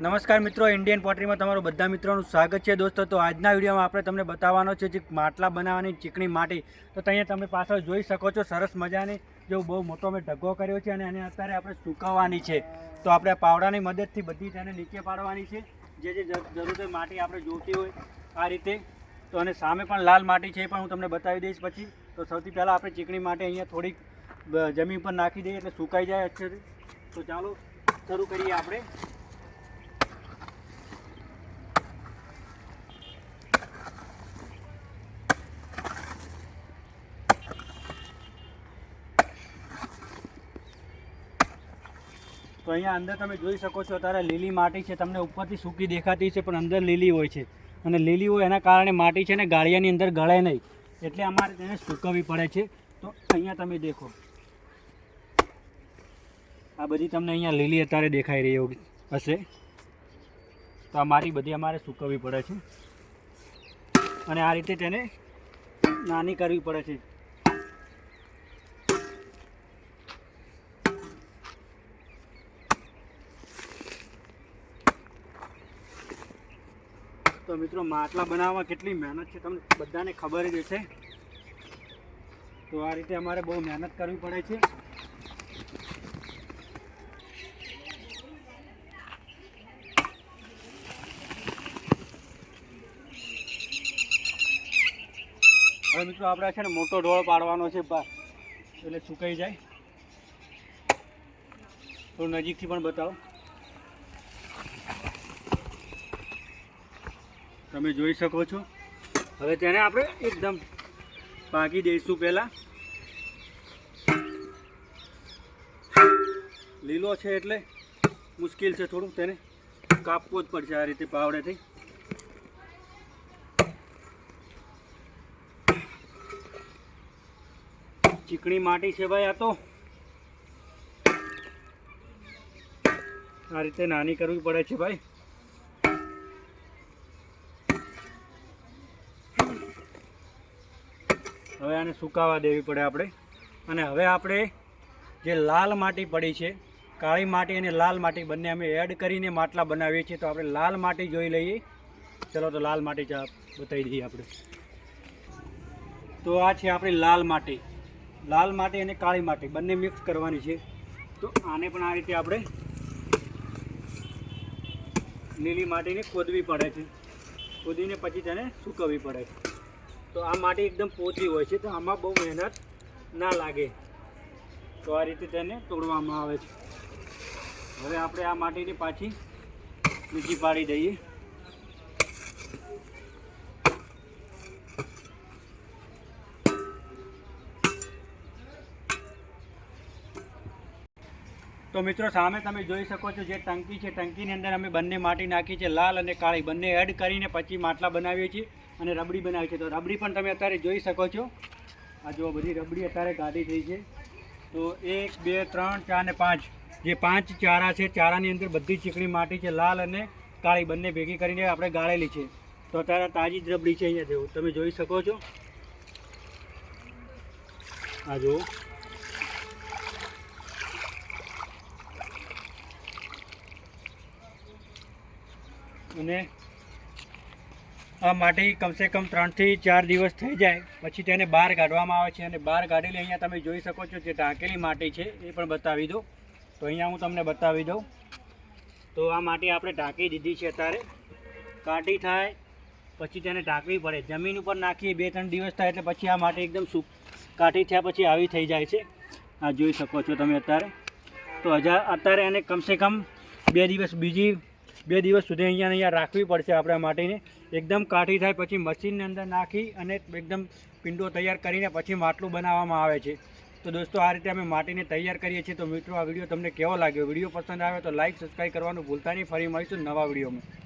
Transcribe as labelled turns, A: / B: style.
A: નમસ્કાર મિત્રો ઇન્ડિયન પોટરીમાં તમારું બધા મિત્રોનું સ્વાગત છે. દોસ્તો, તો આજના વિડીયોમાં આપણે તમને બતાવવાનો છે જે માટલા બનાવવાની ચીકણી માટી. તો અહીંયા તમે પાછળ જોઈ શકો છો, સરસ મજાની જો બહુ મોટો મેં ઢગો કર્યો છે અને એને અત્યારે આપણે સૂકવવાની છે. તો આપણે પાવડાની મદદથી બધી તેને નીચે પાડવાની છે. જે જે જરૂર માટી આપણે જોતી હોય આ રીતે. તો અને સામે પણ લાલ માટી છે એ પણ હું તમને બતાવી દઈશ પછી. તો સૌથી પહેલાં આપણે ચીકણી માટે અહીંયા થોડીક જમીન પર નાખી દઈએ એટલે સુકાઈ જાય અત્યારે તો ચાલો, શરૂ કરીએ આપણે. તો અહીંયા અંદર તમે જોઈ શકો છો, અત્યારે લીલી માટી છે, તમને ઉપરથી સૂકી દેખાતી છે, પણ અંદર લીલી હોય છે. અને લીલી હોય એના કારણે માટી છે ને ગાળિયાની અંદર ગળે નહીં. એટલે અમારે તેને સૂકવવી પડે છે. તો અહીંયા તમે દેખો. આ બધી તમને અહીંયા લીલી અત્યારે દેખાઈ રહી હોવી હશે. તો આ માટી બધી અમારે સૂકવવી પડે છે. અને આ રીતે તેને નાની કરવી પડે છે. તો મિત્રો, માટલા બનાવવામાં કેટલી મહેનત છે તમને બધાને ખબર જ છે તો આ રીતે અમારે બહુ મહેનત કરવી પડે છે. હવે મિત્રો, આપણે છે ને મોટો ઢોળ પાડવાનો છે એટલે સુકાઈ જાય. થોડું નજીકથી પણ બતાવો. તમે જોઈ શકો છો. હવે તેને આપણે એકદમ પાકી દઈશું પહેલાં. લીલો છે એટલે મુશ્કેલ છે થોડું, તેને કાપવો જ પડશે આ રીતે પાવડેથી. ચીકણી માટી છે ભાઈ આ તો. આ રીતે નાની કરવી પડે છે ભાઈ. હવે આને સુકાવા દેવી પડે આપણે. અને હવે આપણે જે લાલ માટી પડી છે, કાળી માટી અને લાલ માટી બંને અમે એડ કરીને માટલા બનાવીએ છીએ. તો આપણે લાલ માટી જોઈ લઈએ. ચલો તો લાલ માટી ચા બતાવી દઈએ આપણે. તો આ છે આપણી લાલ માટી. લાલ માટી અને કાળી માટી બંને મિક્સ કરવાની છે. તો આને પણ આ રીતે આપણે લીલી માટીને ખોદવી પડે છે. ખોદીને પછી તેને સૂકવવી પડે છે. તો આ માટી એકદમ પોચી હોય છે, તો આમાં બહુ મહેનત ના લાગે. તો આ રીતે તેને તોડવામાં આવે છે. હવે આપણે આ માટીને પાછી નીચી પાડી દઈએ. તો મિત્રો, સામે તમે જોઈ શકો છો જે ટંકી છે. ટંકીની અંદર અમે બંને માટી નાખી છે, લાલ અને કાળી. બંને એડ કરીને પછી માટલા બનાવીએ છીએ. અને રબડી બનાવી છે. તો રબડી પણ તમે અત્યારે જોઈ શકો છો. આ જો બધી રબડી અત્યારે ગાઢી થઈ છે. તો એક, બે, ત્રણ, ચાર ને પાંચ. જે પાંચ ચારા છે, ચારાની અંદર બધી ચીકણી માટી છે, લાલ અને કાળી. બંને ભેગી કરીને આપણે ગાળેલી છે. તો અત્યારે તાજી જ રબડી છે અહીંયા જેવું તમે જોઈ શકો છો. આ જુઓ. અને માટી કમસે કમ ત્રણથી ચાર દિવસ થઈ જાય, પછી તેને બહાર કાઢવામાં આવે છે અને બહાર કાઢેલી અહીંયા તમે જોઈ શકો છો જે ઢાંકેલી માટી છે, એ પણ બતાવી દો તો અહીંયા હું તમને બતાવી દઉં. તો આ માટી આપણે ઢાંકી દીધી છે અત્યારે. કાઢી થાય, પછી તેને ઢાંકવી પડે. જમીન ઉપર નાખીએ બે ત્રણ દિવસ થાય એટલે પછી આ માટી એકદમ સૂક કાઢી થયા પછી આવી થઈ જાય છે. આ જોઈ શકો છો તમે અત્યારે. તો હજાર અત્યારે એને કમસે કમ બે દિવસ બીજી બે દિવસ સુધી અહીંયા અહીંયા રાખવી પડશે આપણે માટીને. એકદમ કાઠી થાય, પછી મશીનની અંદર નાખી અને એકદમ પિંડો તૈયાર કરીને પછી માટલું બનાવવામાં આવે છે. તો દોસ્તો, આ રીતે અમે માટીને તૈયાર કરીએ છીએ. તો મિત્રો, આ વીડિયો તમને કેવો લાગ્યો? વીડિયો પસંદ આવે તો લાઈક, સબસ્ક્રાઈબ કરવાનું ભૂલતા નહીં. ફરી મળીશું નવા વિડીયોમાં.